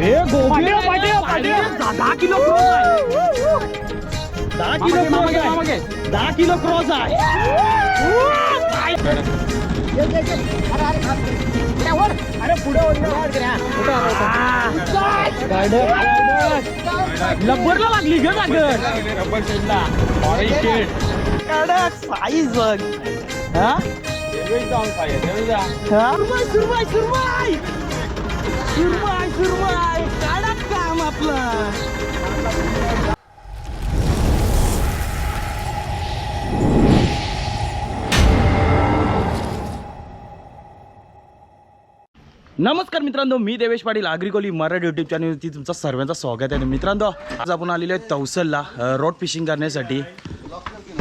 हे गोबी दहा kilo cross आहे. दहा किलो क्रॉस आहे. दहा किलो क्रॉस आहे. अरे पुढे लब्बरला लागली ग सागर साईज बघ. हा? सुरमाई सुरमाई सुरमाई! सुरमाई सुरमाई काढा काम आपलं. नमस्कार मित्रांनो मी देवेश पाटील आग्रिकोली मराठी युट्यूब चॅनलवरती तुमचं सर्वांचं स्वागत आहे. मित्रांनो आज आपण आलेलो आहे तवसलला रोड फिशिंग करण्यासाठी.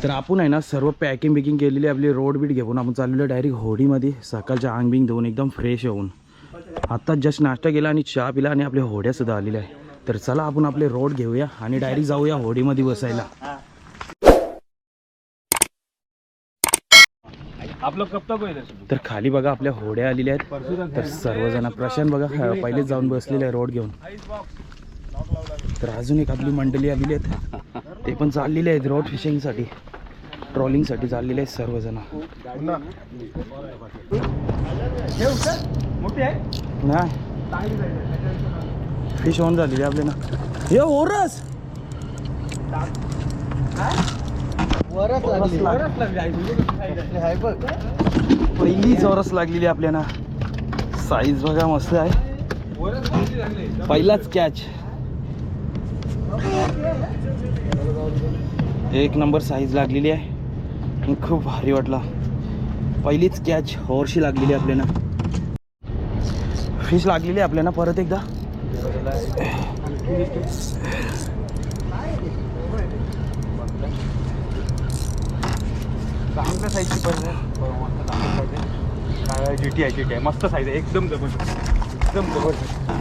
तर आपण आहे ना सर्व पॅकिंग बिकिंग केलेली आपली रोड बीट घेऊन आपण चाललेलो डायरेक्ट होडीमध्ये. सकाळच्या आंग बिंग धुवून एकदम फ्रेश होऊन. आत्ताच जस्ट नाश्ता केला आणि चहा पिला आणि आपल्या होड्यासुद्धा आलेल्या आहे तर चला आपण आपले रोड घेऊया आणि डायरेक्ट जाऊया होडीमध्ये बसायला. तर खाली बघा आपल्या होड्या आलेल्या आहेत. तर सर्वजण प्रशांत बघा पहिलेच जाऊन बसलेले आहे रोड घेऊन. तर अजून एक आपली मंडळी आलेली आहेत. ते पण चाललेले आहेत रोड फिशिंगसाठी ट्रॉलिंगसाठी चाललेले आहेत सर्वजण. मोठी आहे? नाही. फिश ऑन झालेली आपले ना. हे ओरस! पहिली चौरस लागलेली आपल्याला साईज बघा मस्त आहे. पहिलाच कॅच एक नंबर साईज लागलेली आहे. आणि खूप भारी वाटला. पहिलीच कॅच होरशी लागलेली आहे आपल्याला. फिश लागलेली आहे आपल्याला परत एकदा. चांगल्या साईजची पाहिजे जी टी आहे. जी टी आहे मस्त साईज आहे. एकदम जबरदस्त. एकदम जबरदस्त.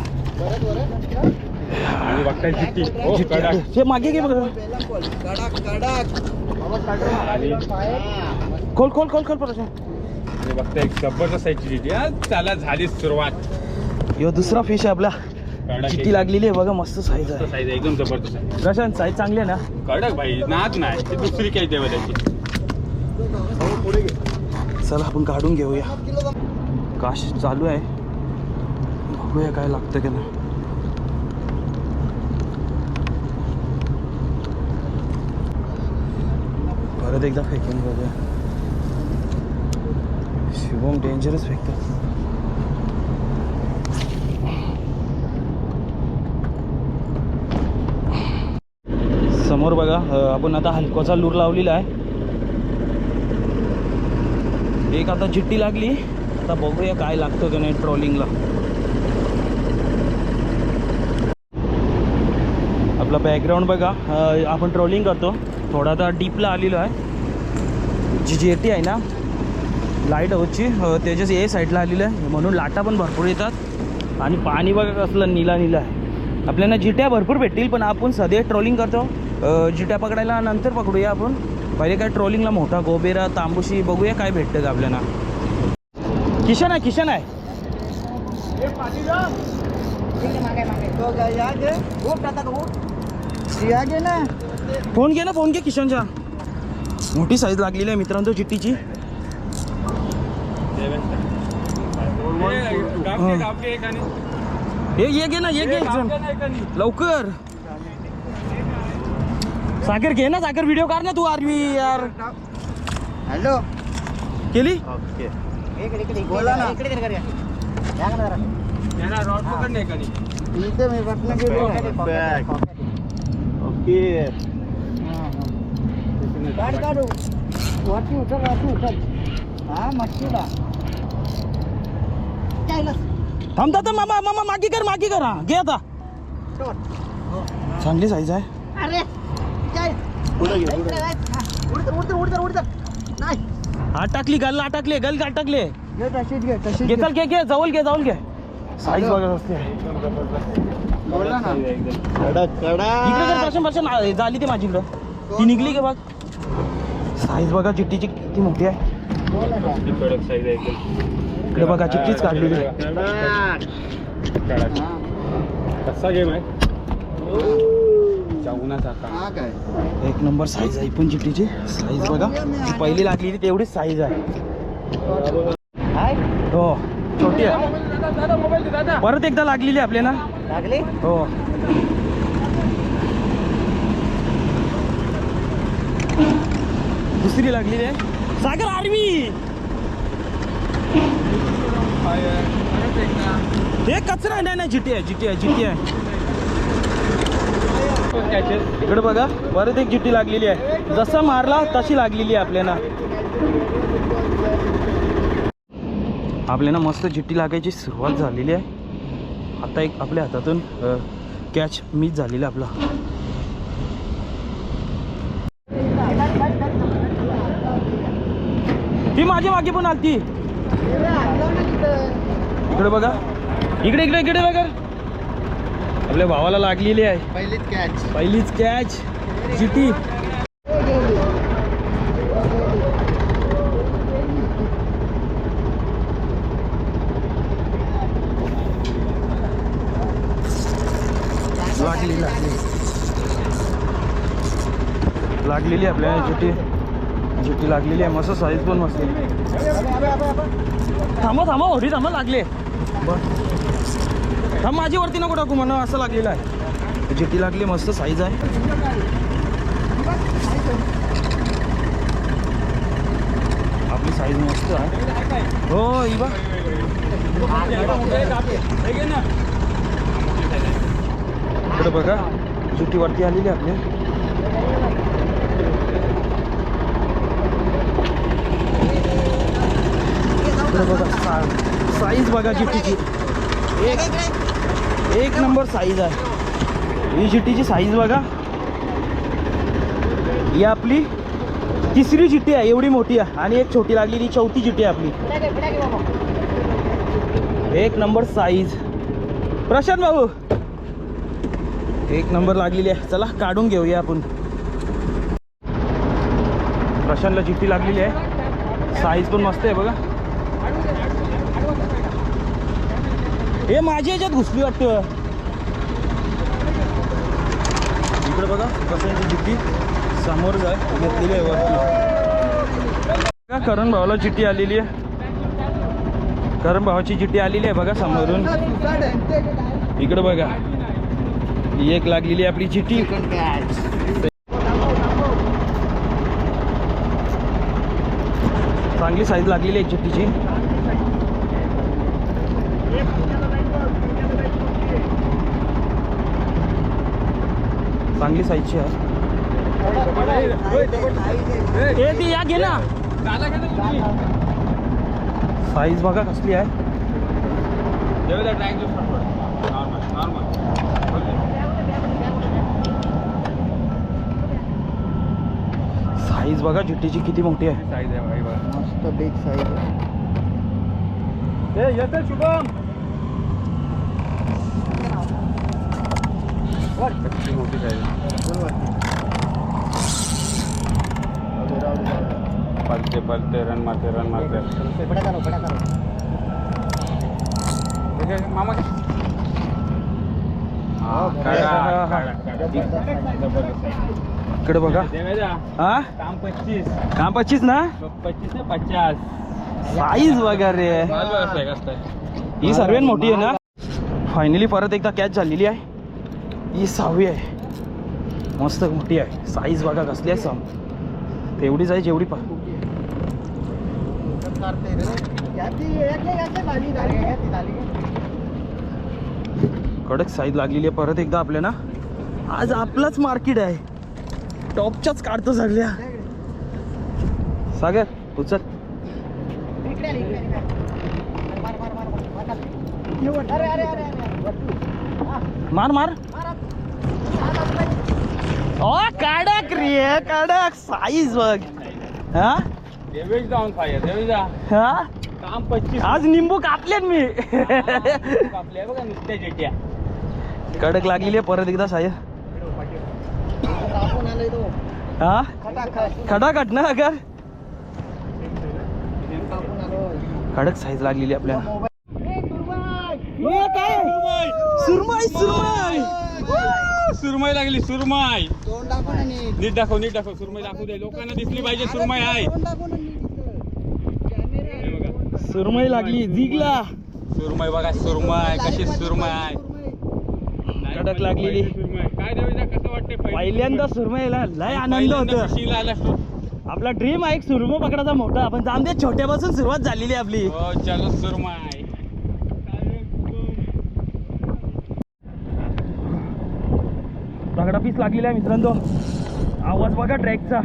आणि बघताय जी टी हो कडक. हे मागे घे बघा. आणि खोल खोल खोल खोल परत. आणि बघताय एक जबरदस्त त्याला झाली सुरुवात. यो दुसरा फिश आहे आपला. चिट्टी लागलेली आहे बघा मस्त साईज आहे. साईज एकदम जबरदस्त आहे. प्रशांत साईज चांगली आहे ना? कडक भाई नाद नाही ती दुसरी काही देवा त्याची चला आपण काढून घेऊया. काश चालू आहे. बघूया काय लागतं की नाही परत एकदा फेकून बघूया. शिवम डेंजरस फेकतो समोर बघा अं, आपण आता हलकोचा लूर लावलेला आहे. एक आता चिट्टी लागली. आता बघूया काय लागतं का नाही ट्रॉलिंगला. आपला बॅकग्राऊंड बघा. आपण ट्रॉलिंग करतो. थोडा आता डीपला आलेलो आहे. जी जेटी आहे ना लाइट हाऊसची त्याच्याच ए साईडला आलेलं आहे. म्हणून लाटा पण भरपूर येतात. आणि पाणी बघा कसलं निला निला आहे. आपल्याला जिट्या भरपूर भेटतील पण आपण सध्या ट्रॉलिंग करतो. जिट्या पकडायला नंतर पकडूया आपण. पहिले काय ट्रॉलिंगला मोठा गोबेरा तांबुशी बघूया काय भेटतं का आपल्याला किशन आहे किशन आहे. फोन घे ना फोन घे किशनच्या. मोठी साईज लागलेली आहे मित्रांनो चिट्टीची हे ये घे ना ये घे. लवकर. सागर घे ना सागर व्हिडिओ काढ ना तू आरवी यार. हॅलो. केली? बोला ना. इथे मी बटन ओके. काढ काढू. वाटी उचल वाटी उचल. हा मच्छीला. थांब थांब थांब, मामा मामा मागे कर मागे कर. हा घे आता. चांगली साईज आहे. अरे. नाही. टाकली गल हात टाकली गल हात टाकले. घे तशीच घे तशीच घे. चल घे घे जवळ घे जवळ घे. साईज बघा असते ना? कडक इकडे झाली ती माझी इकडं. ती निघली का बघ. साईज बघा चिट्टीची किती मोठी आहे. ना इकडे बघा चिट्टीच काढलेली कडक. काढायचा हा. कसा गेम आहे? हा काय? एक नंबर साईज आहे पण चिट्टीची साईज बघा. जी पहिली लागली ती तेवढीच साईज आहे. हाय. हो. छोटी आहे. परत एकदा लागलेली आहे आपल्याला. लागले? हो. दुसरी लागलेली आहे. सागर आर्मी! हे कचरा आहे. नाही नाही जिटी आहे जिटी आहे जिटी आहे. इकडे बघा परत एक जिट्टी लागलेली आहे. जसा मारला तशी लागलेली आहे आपल्याला. आपल्याला मस्त जिट्टी लागायची सुरुवात झालेली आहे. आता एक आपल्या हातातून कॅच मिस झालेला आपला. ती माझ्या मागे पण आलती. इकडे बघा. इकडे इकडे इकडे बघा. आपल्या भावाला लागलेली आहे. पहिलीच कॅच पहिलीच कॅच जिटी लागली लागली लागलेली आहे आपल्याला जिटी जिटी लागलेली आहे. मस्त साईज पण मस्त. थांबा थांबा होडी थांबा लागले. बर. हा माझी वरती नको टाकू म्हणून असं लागलेलं आहे. जिटी लागली मस्त साईज आहे. आपली साईज मस्त आहे. हो इबा. बा बघा जुटी वरती आलेली आहे आपली बघा साईज बघा जिटीची एक एक नंबर साईज आहे. ही जिटीची साईज बघा. ही आपली तिसरी जिट्टी आहे एवढी मोठी आहे. आणि एक छोटी लागलेली चौथी जिट्टी आहे आपली. एक नंबर साईज प्रशांत भाऊ. एक नंबर लागलेली आहे. चला काढून घेऊया आपण. प्रशांतला जिट्टी लागलेली आहे. साईज पण मस्त आहे बघा. हे माझ्या याच्यात घुसली वाटतं. इकडे बघा प्रशांतची जिट्टी समोरच आहे घेतलेली आहे वरती. बघा, करण भावाला चिठ्ठी आलेली आहे. करण भावाची चिठ्ठी आलेली आहे बघा समोरून. इकडे बघा. एक लागलेली आहे आपली चिठ्ठी. चांगली साईज लागलेली आहे चिठ्ठीची. चांगली साईजची आहे ए ती या घे ना। साईज बघा कसली आहे साईज बघा चिठ्ठीची किती मोठी आहे साईज आहे मस्त बिग साईज ए येते शुभम। मोठी साईज पलते पलते रन मारते रन मारते. बडा करो बडा मामा. इकडे बघा. हा? काम पच्चीस. काम पच्चीस ना? पच्चीस ने पचास. साईज बघा रे. माल बघा कसं आहे, कसं आहे. ही सर्वात मोठी आहे ना? फायनली परत एकदा कॅच झालेली आहे. ही सहावी आहे. मस्त मोठी आहे. साईज बघा कसली आहे सम. तेवढीच आहे जेवढी पण कडक साईज लागलेली आहे. परत एकदा आपल्या ना. आज आपलाच मार्केट आहे. टॉपच्याच काढतो सगळ्या. सागर उचल. मार मार मार मार मार मार. अरे अरे अरे अरे हा, मार मार मार आता. ओ कडक रे कडक. साईज बघ. हा? देवेश जाऊन देवेश जा. हा? काम पच्चीस. आज निंबू कापलेत मी. आपल्या बघा नुसत्या जेट्या. कडक लागलेली आहे परत एकदा साय. हा? खटाखट. ना अगर? कडक साईज लागलेली आपल्याला! हे काय? सुरमई सुरमई! सुरमई लागली सुरमई. तोंड दाखव ना नीट. नीट दाखव नीट दाखव. सुरमई दाखवू दे. लोकांना दिसली पाहिजे सुरमई आहे. तोंड दाखव ना नीट इथं. हे बघा. सुरमई लागली जिगला सुरमई बघा सुरमई कशी सुरमई. आहे कडक लागलेली. सुरमई. काय देवीचा कसं वाटते पहिल्यांदा सुरमईला लय आनंद होतो. आपला ड्रीम आहे एक सुरमई पकडायचा मोठा. आपण जाऊन दे छोट्यापासून सुरुवात झालेली आहे आपली. हो चलो सुरमई. लागलेला आहे मित्रांनो. आवाज बघा ट्रॅकचा.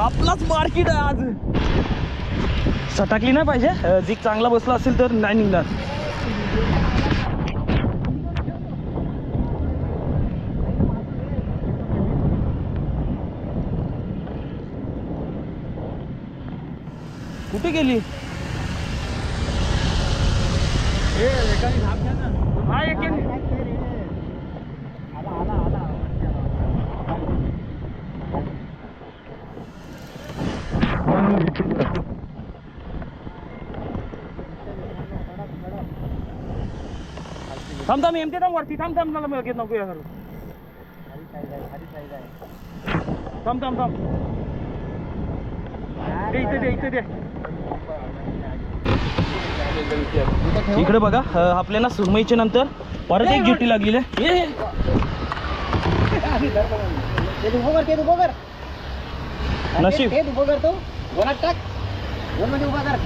आपलाच मार्केट आहे आज. सटाकली नाही पाहिजे. जीक चांगला बसला असेल तर नाही निघणार. कुठे गेली? हा एक थांब थांब एमते थांब वरती. थांब थांब मला मिळत नको या करू थांब थांब थांब. दे इथे दे इथे दे. इकडे बघा आपल्याला सुरमईच्या नंतर परत एक जिटी लागलेली आहे ये, ये. ते उभं कर ते उभं कर. नशीब. ते उभं कर तो. गोलात टाक. गोलमध्ये उभा कर.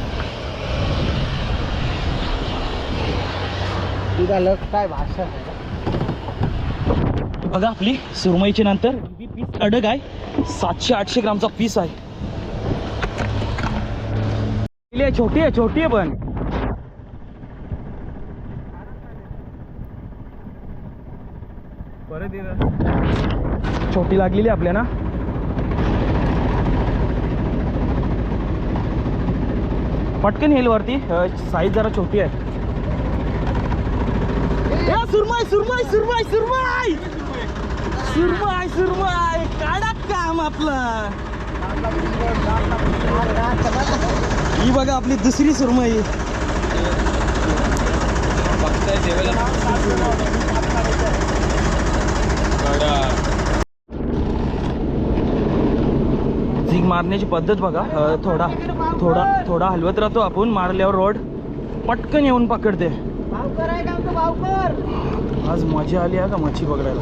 तुझा लक काय भाषा? बघा आपली सुरमईच्या नंतर ही पीस अडग आहे. सातशे आठशे ग्रामचा पीस आहे. ही छोटी आहे छोटी आहे पण. परत छोटी लागलेली आहे आपल्याला. पटकन येईल वरती. साईज जरा छोटी आहे. ए, सुरमई सुरमई सुरमई सुरमाई! सुरमई सुरमई काढा काम आपलं. ही बघा आपली दुसरी सुरमई. बघताय झिग मारण्याची पद्धत बघा. थोडा थोडा थोडा हलवत राहतो आपण मारल्यावर रोड पटकन येऊन पकडते. आज मजा आली आहे का मच्छी पकडायला?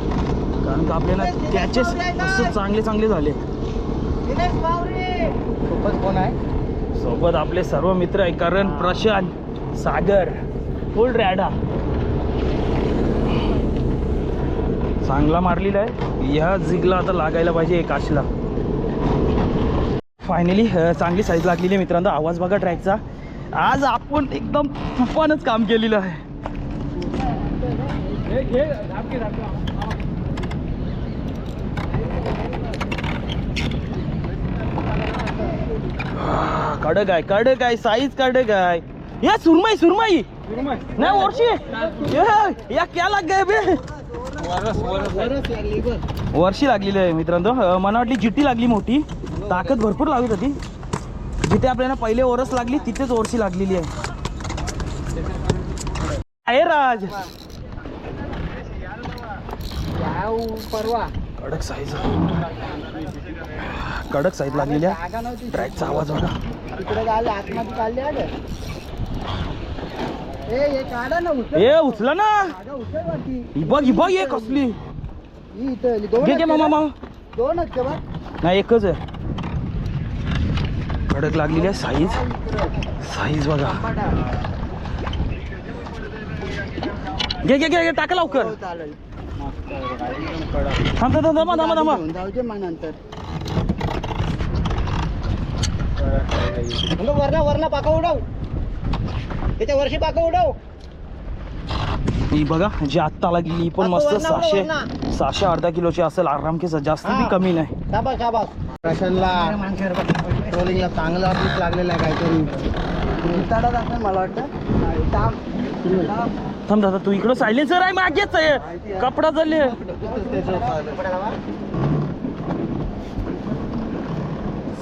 कारण का आपल्याला त्याचेच असं चांगले चांगले झाले. सोबत कोण आहे? सोबत आपले सर्व मित्र आहे करण प्रशांत सागर. फुल रॅडा. चांगला मारलेला आहे. ह्या झिगला आता लागायला पाहिजे एक आशला. फायनली चांगली साईज लागलेली आहे मित्रांनो. आवाज बघा ट्रॅकचा आज आपण एकदम तुफानच काम केलेलं आहे. कडक आहे कडक आहे साईज कडक आहे. या सुरमाई सुरमाई. नाही वर्षी ये, या क्या लाग गए बे? वर्षी लागलेली आहे मित्रांनो. मला वाटली जिट्टी लागली मोठी. ताकद भरपूर लागत होती जिथे आपल्याला पहिले ओरस लागली तिथेच ओरशी लागलेली आहे. आहे राज. परवा. कडक साईज. कडक साईज लागलेली आहे. ट्रॅकचा आवाज तिकडे आले आतमध्ये काढले ए हे उचल. ना. ही बघ ही बघ ये कसली. दोन घे मामा का? मामा. दोन आहेत का बघ नाही एकच आहे. कडक लागलेली आहे साईज साईज बघा. घे घे घे घे, टाका लवकर. हो, थांब थांब थांब, थांबा थांबा जाऊ दे मग नंतर. वरना पाका उडव. त्याच्या वर्षी पाका उडव. ही बघा जी आत्ता लागली पण मस्त सहाशे. सहाशे अर्धा किलोची असेल. आराम केस जास्त बी. कमी नाही. शाबास शाबास. प्रशांतला. ट्रोलिंगला चांगला पीस लागलेला आहे काहीतरी. उताडत असेल मला वाटतं. थांब. दादा तू इकडं सायलेन्सर आहे मागेच आहे. कपडा चालले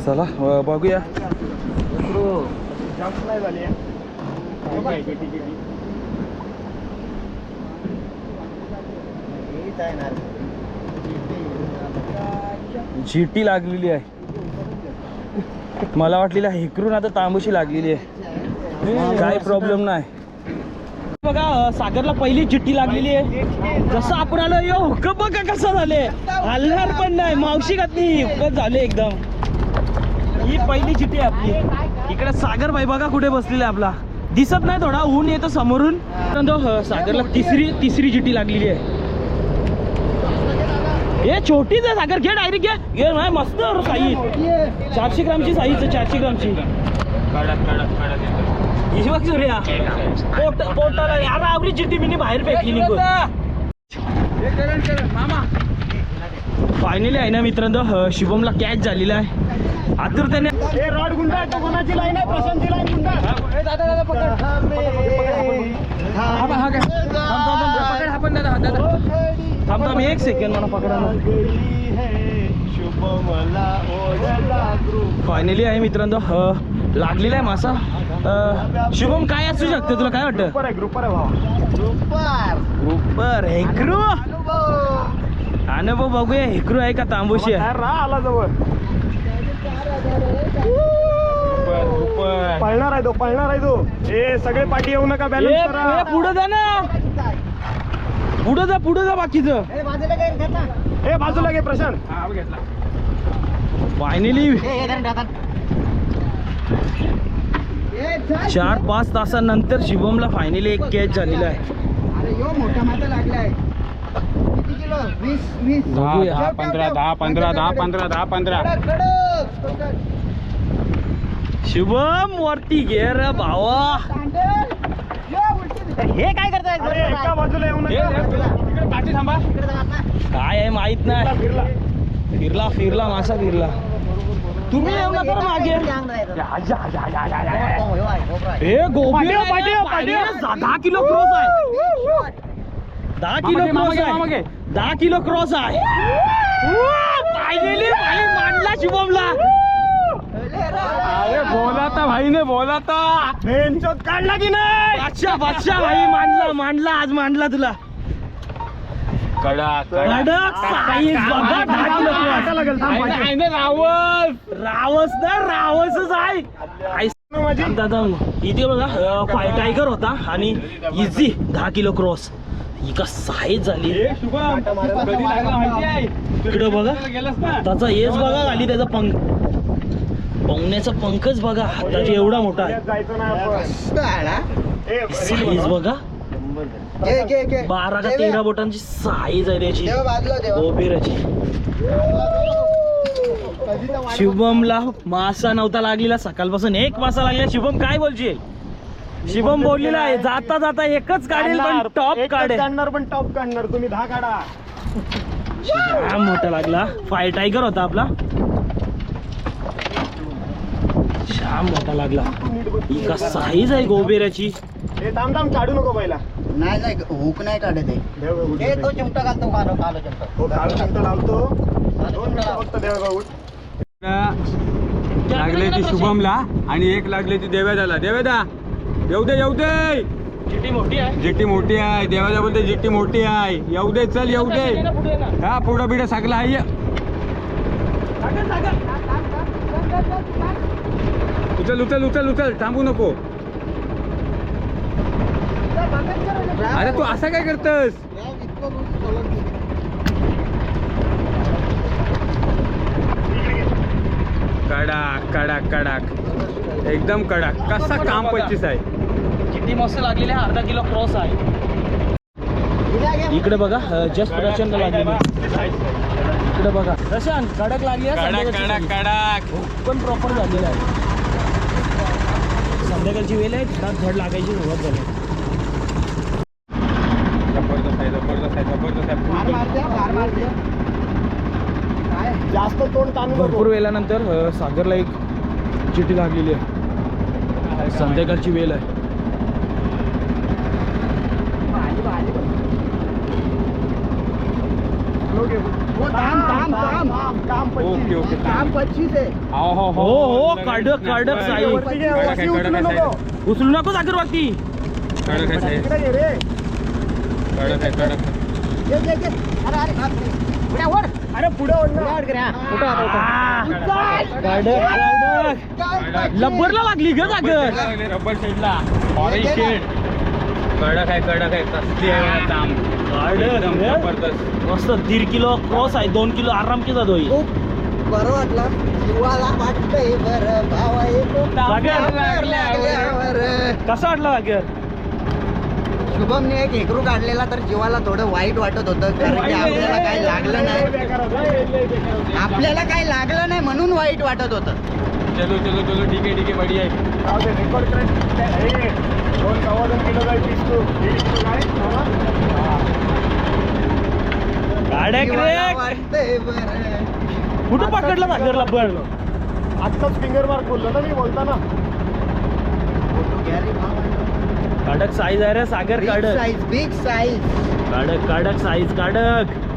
चला बघूया. गाडीच आहे ना जी टी लागलेली आहे. मला वाटलेलं हेकरून आता तांबूशी लागलेली आहे. काय प्रॉब्लेम नाही. बघा सागरला पहिली चिठ्ठी लागलेली आहे. जसं आपण आलो यो हुक बघा कसं झाले. हलणार पण नाही. मावशी घातली हुकत झाले एकदम. ही पहिली चिठ्ठी आहे आपली. इकडे सागर भाई बघा कुठे बसलेला आहे आपला. दिसत नाही थोडा ऊन येतो समोरून. सागरला तिसरी तिसरी चिठ्ठी लागलेली आहे. हे छोटीच आहे सागर घे डायरेक्ट घे. घे नाही मस्त साईज चारशे ग्रामची साईज आहे चारशे ग्रामची. ही बघ सूर्या. पोट पोटाला यार मी बाहेर फेकली निघून. फायनली आहे ना मित्रांनो शुभमला कॅच झालेला आहे. आतुरतेने रॉड गुंडा तो कोणाची लाईन आहे? प्रशांतची लाईन गुंडा दादा दादा थांब थांब एक सेकंड मला पकडा फायनली आहे मित्रांनो. अं, लागलेला आहे मासा. शुभम काय असू शकते? तुला काय वाटतं? ग्रुपर हेकरू? अनुभव. बघूया हेकरू आहे का तांबूशी आहे? आला जवळ. पळणार आहे तो पळणार आहे तो. ए सगळे पाठी येऊ नका बॅलन्स करा. पुढं जा ना. पुढं जा पुढं जा बाकीचं. ए बाजूला घे प्रशांत. हा घेतला. फायनली चार पाच तासानंतर शुभमला फायनली एक कॅच झालेला आहे. अरे यो मोठा माता लागलाय किती किलो? वीस वीस. दहा बघूया. दहा पंधरा दहा पंधरा दहा पंधरा दहा पंधरा. कडक, कडक. शुभम वरती घे रे भावा. हे काय करताय? एका बाजूला येऊ तिकडे पाठी थांबा. काय आहे माहीत नाही. फिरला फिरला. मासा फिरला. तुम्ही येऊ नका रे मागे. हे हो, हो, हो. दहा किलो क्रॉस आहे. दहा किलो क्रॉस. आहे. दहा किलो क्रॉस आहे. फायनली भाई मांडला शुभमला. अरे बोला था भाई ने बोला था काढला की नाही? बादशाह बादशाह भाई मांडला मांडला आज मांडला तुला. कडक कडक. साईज बघा दहा किलो क्रॉस. लागेल थांब, पाठी. रावस. रावस ना रावसच आहे. दादा इथे बघा टायगर होता आणि इझी दहा किलो क्रॉस. ही का साईज झाली. ए, शुभम कधी लागला माहिती आहे? इकडे बघा. त्याचा येस बघा खाली त्याचा पंख. पवण्याचा पंखच बघा हाताची एवढा मोठा आहे. जायचं नाही आपण साईज बघा. बारा का तेरा बोटांची साईज आहे त्याची. देव बाजूला देव. गोबीराची शुभमला मासा नव्हता लागलेला सकाळपासून एक मासा लागलेला. शुभम काय बोलशील? शुभम बोललेला आहे जाता जाता एकच काढेल पण टॉप काढेल. काढणार पण टॉप काढणार. तुम्ही दहा काढा जाम मोठा लागला. फाय टायगर होता आपला. जाम मोठा लागला. ही का साईज आहे हे थांब थांब काढू नको पहिला. नाही नाही हुक नाही काढत आहे. हे तो चिमटा घालतो कालो कालो चिमटा. हो लावतो. दोन मिनिटं फक्त देव बघू लागले ती शुभमला आणि एक लागले ती देवेदाला देवेदा येऊ दे येऊ दे. चिटी मोठी आहे. जिट्टी मोठी आहे. देवादा बोलते जिट्टी मोठी आहे. येऊ दे चल येऊ दे. हा पुढं बिडं साकला आहे. उचल उचल उचल उचल. थांबू नको. अरे तू असं काय करतस? कडक कडक कडक. एकदम कडक. कसा काम पच्चीस आहे? चिटी मस्त लागलेली आहे अर्धा किलो क्रॉस आहे. इकडे बघा जस्ट प्रशांत लागलेली इकडे बघा. प्रशांत कडक लागली आहे कडक संध्याकाळची कडक कडक. साईज. पण प्रॉपर झालेली आहे. संध्याकाळची वेळ आहे घरात धड लागायची सुरुवात झाली. जबरदस्त आहे जबरदस्त आहे जबरदस्त आहे. फार मारते फार मारते काय? जास्त तोंड ताणू भरपूर वेळानंतर अ, सागरला एक चिठी लागलेली आहे. संध्याकाळची वेळ आहे. हो. ओके, ओके, आहे हो हो. हो, कडक, कडक साई. आहे, उचलू आहे नको. सागर वरती. कडक आहे कडक आहे कडक आहे. अरे पुढे लब्बरला लागली ग जागर रबर शेडला. ऑरेंज शेड कडक आहे कडक आहे. कसली आहे जाम. एकदम जबरदस्त. मस्त दीड किलो क्रॉस आहे दोन किलो आराम केला दोई बरं वाटलं. जीवाला वाटतंय बरं. भावा. कसा वाटला जागर शुभमने एक हेकरू काढलेला तर जीवाला थोडं वाईट वाटत होतं कारण की आपल्याला काही लागलं नाही. आपल्याला काही लागलं नाही म्हणून वाईट वाटत होतं. चलो चलो चलो ठीक आहे ठीक आहे बढिया आहे. कुठं पकडला जागर लब्बर आत्ताच फिंगर मार्क बोललो ना मी बोलताना. कडक साईज आहे रे सागर कडक साईज बिग साईज कडक कडक साईज कडक